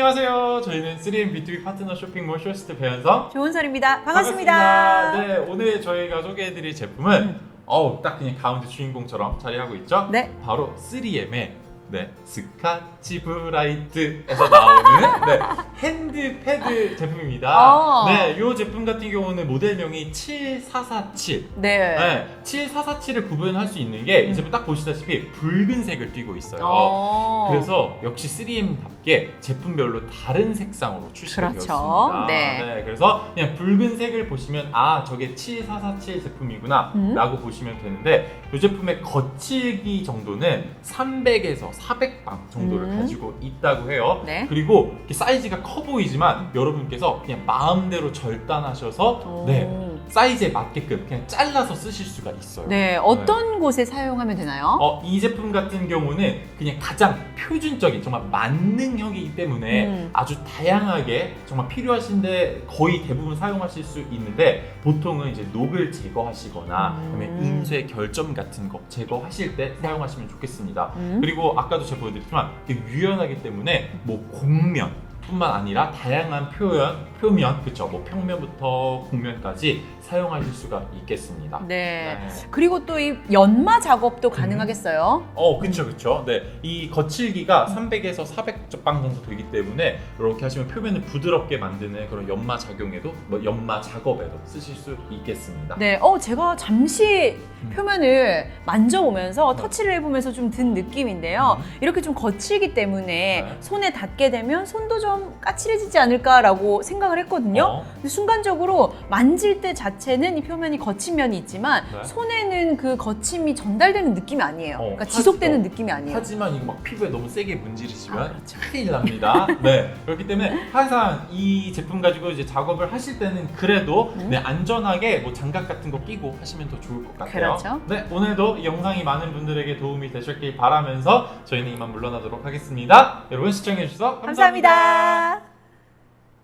안녕하세요. 저희는 3M B2B 파트너 쇼핑몰 쇼스트 배현성 조은설입니다. 반갑습니다. 네, 오늘 저희가 소개해드릴 제품은 어우 딱 그냥 가운데 주인공처럼 자리하고 있죠? 네. 바로 3M의 네, 스카치 브라이트에서 나오는 네, 핸드 패드 제품입니다. 어. 네, 이 제품 같은 경우는 모델명이 7447. 네. 네, 7447을 구분할 수 있는 게 이 제품 딱 보시다시피 붉은색을 띠고 있어요. 어. 그래서 역시 3M답게 제품별로 다른 색상으로 출시가 그렇죠. 되었습니다. 네. 그래서 그냥 붉은색을 보시면 아 저게 7447 제품이구나 음. 라고 보시면 되는데 이 제품의 거치기 정도는 300에서 400방 정도를 음. 가지고 있다고 해요. 네. 그리고 사이즈가 커 보이지만 여러분께서 그냥 마음대로 절단하셔서 오. 네 사이즈에 맞게끔 그냥 잘라서 쓰실 수가 있어요. 네, 어떤 곳에 사용하면 되나요? 어, 이 제품 같은 경우는 그냥 가장 표준적인 정말 만능형이기 때문에 음. 아주 다양하게 정말 필요하신데 거의 대부분 사용하실 수 있는데 보통은 이제 녹을 제거하시거나 음. 그다음에 인쇄 결점 같은 거 제거하실 때 사용하시면 좋겠습니다. 음. 그리고 아까도 제가 보여드렸지만 되게 유연하기 때문에 뭐 곡면 뿐만 아니라 다양한 표현, 표면, 그쵸, 뭐 평면부터 곡면까지 사용하실 수가 있겠습니다. 네. 네. 그리고 또 이 연마 작업도 가능하겠어요. 어, 그쵸, 그쵸. 네. 이 거칠기가 300에서 400방 정도 되기 때문에 이렇게 하시면 표면을 부드럽게 만드는 그런 연마 작용에도, 뭐 연마 작업에도 쓰실 수 있겠습니다. 네, 어 제가 잠시 음. 표면을 만져보면서 네. 터치를 해보면서 좀 든 느낌인데요. 음. 이렇게 좀 거칠기 때문에 네. 손에 닿게 되면 손도 좀 까칠해지지 않을까라고 생각을 했거든요. 어, 근데 순간적으로 만질 때 자체는 이 표면이 거친 면이 있지만 네. 손에는 그 거침이 전달되는 느낌이 아니에요. 어, 그러니까 지속되는 어. 느낌이 아니에요. 하지만 이거 막 피부에 너무 세게 문지르시면 아, 그렇죠. 큰일 납니다. 네. 그렇기 때문에 항상 이 제품 가지고 이제 작업을 하실 때는 그래도 음. 네, 안전하게 뭐 장갑 같은 거 끼고 하시면 더 좋을 것 같아요. 그렇죠. 네. 오늘도 이 영상이 많은 분들에게 도움이 되셨길 바라면서 저희는 이만 물러나도록 하겠습니다. 여러분 시청해주셔서 감사합니다. 감사합니다.